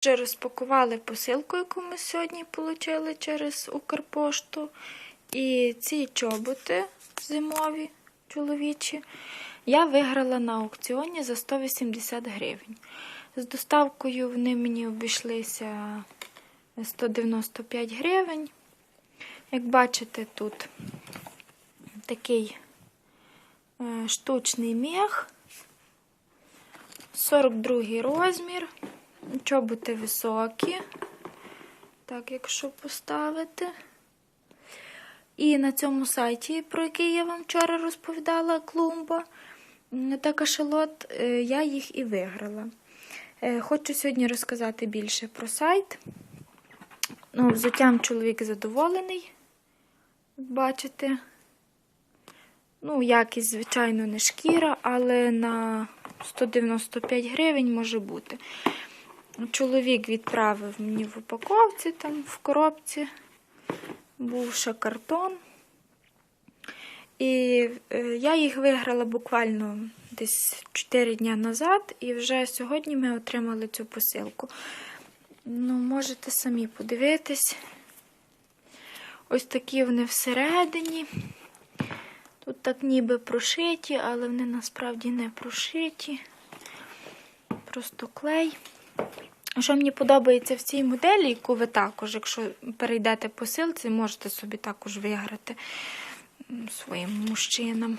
Вже розпакували посилку, яку ми сьогодні отримали через Укрпошту. І ці чоботи зимові чоловічі я виграла на аукціоні за 180 гривень. З доставкою вони мені обійшлися 195 гривень. Як бачите, тут такий е, штучний мех, 42 розмір. Чоботи високі, так, якщо поставити. І на цьому сайті, про який я вам вчора розповідала, клумба та кашалот, е, я їх і виграла. Е, Хочу сьогодні розказати більше про сайт. Ну, Взуттям чоловік задоволений, бачите. Ну, якість, звичайно, не шкіра, але на 195 гривень може бути. Чоловік відправив мені в упаковці, там в коробці був ще картон. І е, я їх виграла буквально десь 4 дні назад, і вже сьогодні ми отримали цю посилку. Ну, можете самі подивитись. Ось такі вони всередині. Тут так ніби прошиті, але вони насправді не прошиті. Просто клей. Що мені подобається в цій моделі, яку ви також, якщо перейдете по силці, можете собі також виграти своїм мужчинам.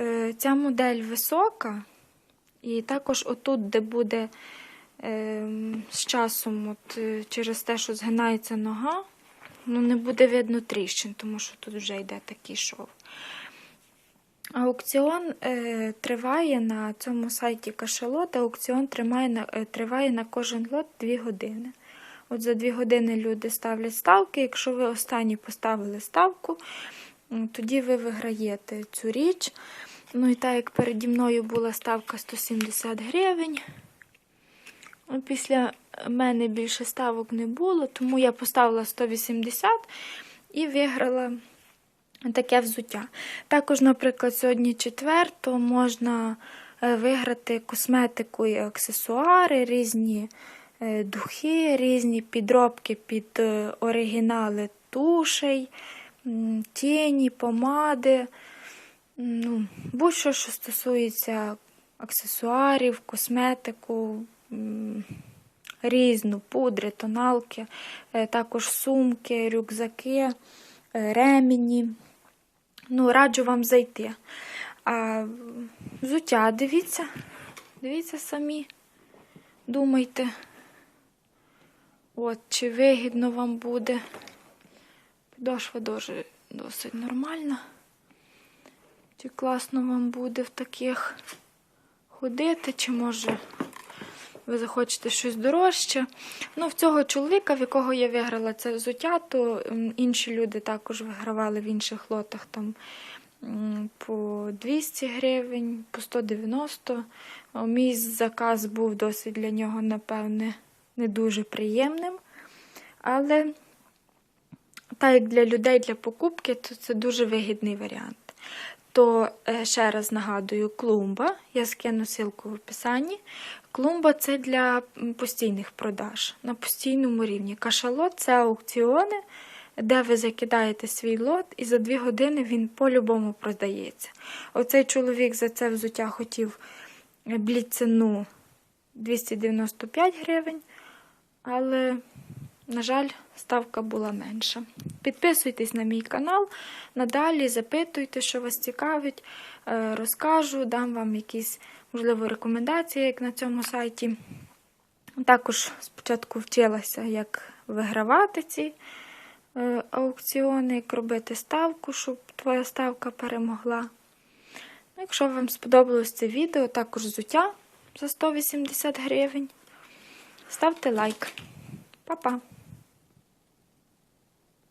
Е, Ця модель висока, і також отут, де буде е, з часом, от, е, через те, що згинається нога, ну не буде видно тріщин, тому що тут вже йде такий шов. Аукціон е, триває на цьому сайті кашалот. Аукціон триває на, е, триває на кожен лот 2 години. От за 2 години люди ставлять ставки. Якщо ви останні поставили ставку, тоді ви виграєте цю річ. Ну і так як переді мною була ставка 170 гривень. ну, Після мене більше ставок не було, тому я поставила 180 і виграла таке взуття. Також, наприклад, сьогодні четвер, то можна е, виграти косметику і аксесуари, різні е, духи, різні підробки під е, оригінали тушей, тіні, помади. Ну, будь-що, що стосується аксесуарів, косметику, різну, пудри, тоналки, також сумки, рюкзаки, ремені. Ну, раджу вам зайти. А взуття, дивіться, дивіться самі, думайте, от, чи вигідно вам буде. Підошва дуже досить нормальна. Чи класно вам буде в таких ходити, чи може ви захочете щось дорожче. Ну, в цього чоловіка, в якого я виграла це взуття, то інші люди також вигравали в інших лотах там по 200 гривень, по 190. О, Мій заказ був досить для нього, напевне, не дуже приємним. Але так як для людей для покупки, то це дуже вигідний варіант. То е, ще раз нагадую, клумба. Я скину ссылку в описанні. Клумба це для постійних продаж на постійному рівні. Кашалот це аукціони, де ви закидаєте свій лот, і за дві години він по-любому продається. Оцей чоловік за це взуття хотів е, бліцену 295 гривень, але, на жаль, ставка була менша. Підписуйтесь на мій канал, надалі запитуйте, що вас цікавить, е, розкажу, дам вам якісь, можливо, рекомендації, як на цьому сайті. Також спочатку вчилася, як вигравати ці е, аукціони, як робити ставку, щоб твоя ставка перемогла. Якщо вам сподобалось це відео, також взуття за 180 гривень, ставте лайк. Па-па!